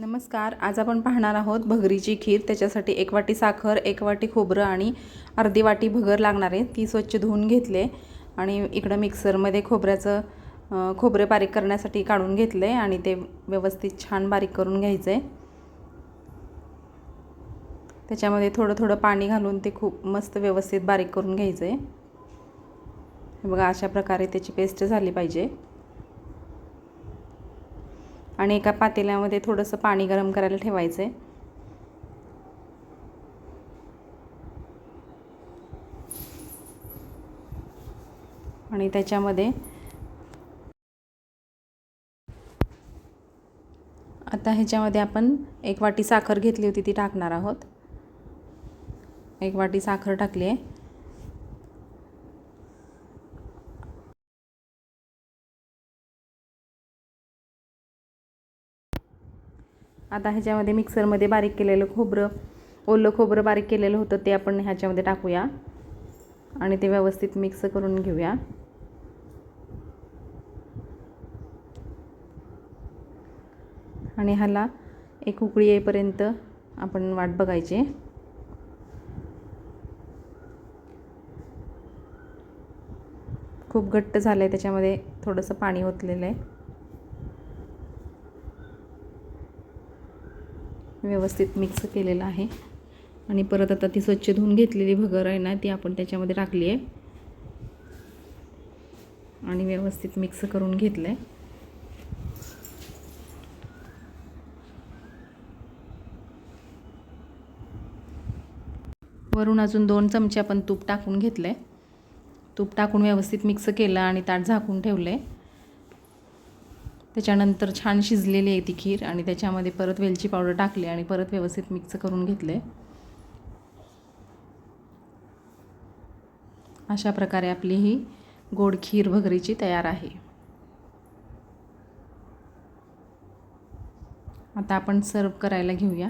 नमस्कार आज आपण पाहणार आहोत भगरीची खीर. त्याच्यासाठी एक वाटी साखर एक वाटी खोबरं आणि अर्धी वाटी भगर लागणार आहे. ती स्वच्छ धुवून घेतले आणि इकडं मिक्सरमध्ये खोबऱ्याचं खोबरे बारीक करण्यासाठी काढून घेतले आणि ते व्यवस्थित छान बारीक करून घ्यायचं. आहे त्याच्यामध्ये थोडं थोडं पाणी घालून ते खूप मस्त व्यवस्थित बारीक करून घ्यायचं. आहे बघा अशा प्रकारे त्याची पेस्ट झाली पाहिजे. आणि एका पातेल्यामध्ये थोडंसं पाणी गरम करायला ठेवायचं आहे आणि त्याच्यामध्ये आता ह्याच्यामध्ये आपण एक वाटी साखर घेतली होती ती टाकणार आहोत. एक वाटी साखर टाकली आहे आता ह्याच्यामध्ये मिक्सरमध्ये बारीक केलेलं खोबरं ओलं खोबरं बारीक केलेलं होतं ते आपण ह्याच्यामध्ये टाकूया. आणि ते व्यवस्थित मिक्स करून घेऊया. आणि ह्याला एक उकळी येईपर्यंत आपण वाट बघायची. खूप घट्ट झालं आहे त्याच्यामध्ये थोडंसं पाणी ओतलेलं आहे. व्यवस्थित मिक्स केलेलं आहे. आणि परत आता ती स्वच्छ धुवून घेतलेली भगर आहे ना ती आपण त्याच्यामध्ये टाकली आहे. आणि व्यवस्थित मिक्स करून घेतलं आहे वरून अजून दोन चमचे आपण तूप टाकून घेतलं आहे तूप टाकून व्यवस्थित मिक्स केलं आणि ताट झाकून ठेवलं आहे त्याच्यानंतर छान शिजलेली आहे ती खीर आणि त्याच्यामध्ये परत वेलची पावडर टाकली आणि परत व्यवस्थित मिक्स करून घेतले. अशा प्रकारे आपली ही गोड खीर भगरीची तयार आहे. आता आपण सर्व करायला घेऊया.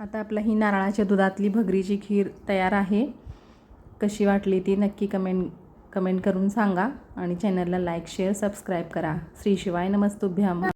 आता आपलं ही नारळाच्या दुधातली भगरीची खीर तयार आहे. कशी वाटली ती नक्की कमेंट कमेंट करून सांगा आणि चॅनलला लाईक शेअर सबस्क्राईब करा. श्री शिवाय नमस्तुभ्याम.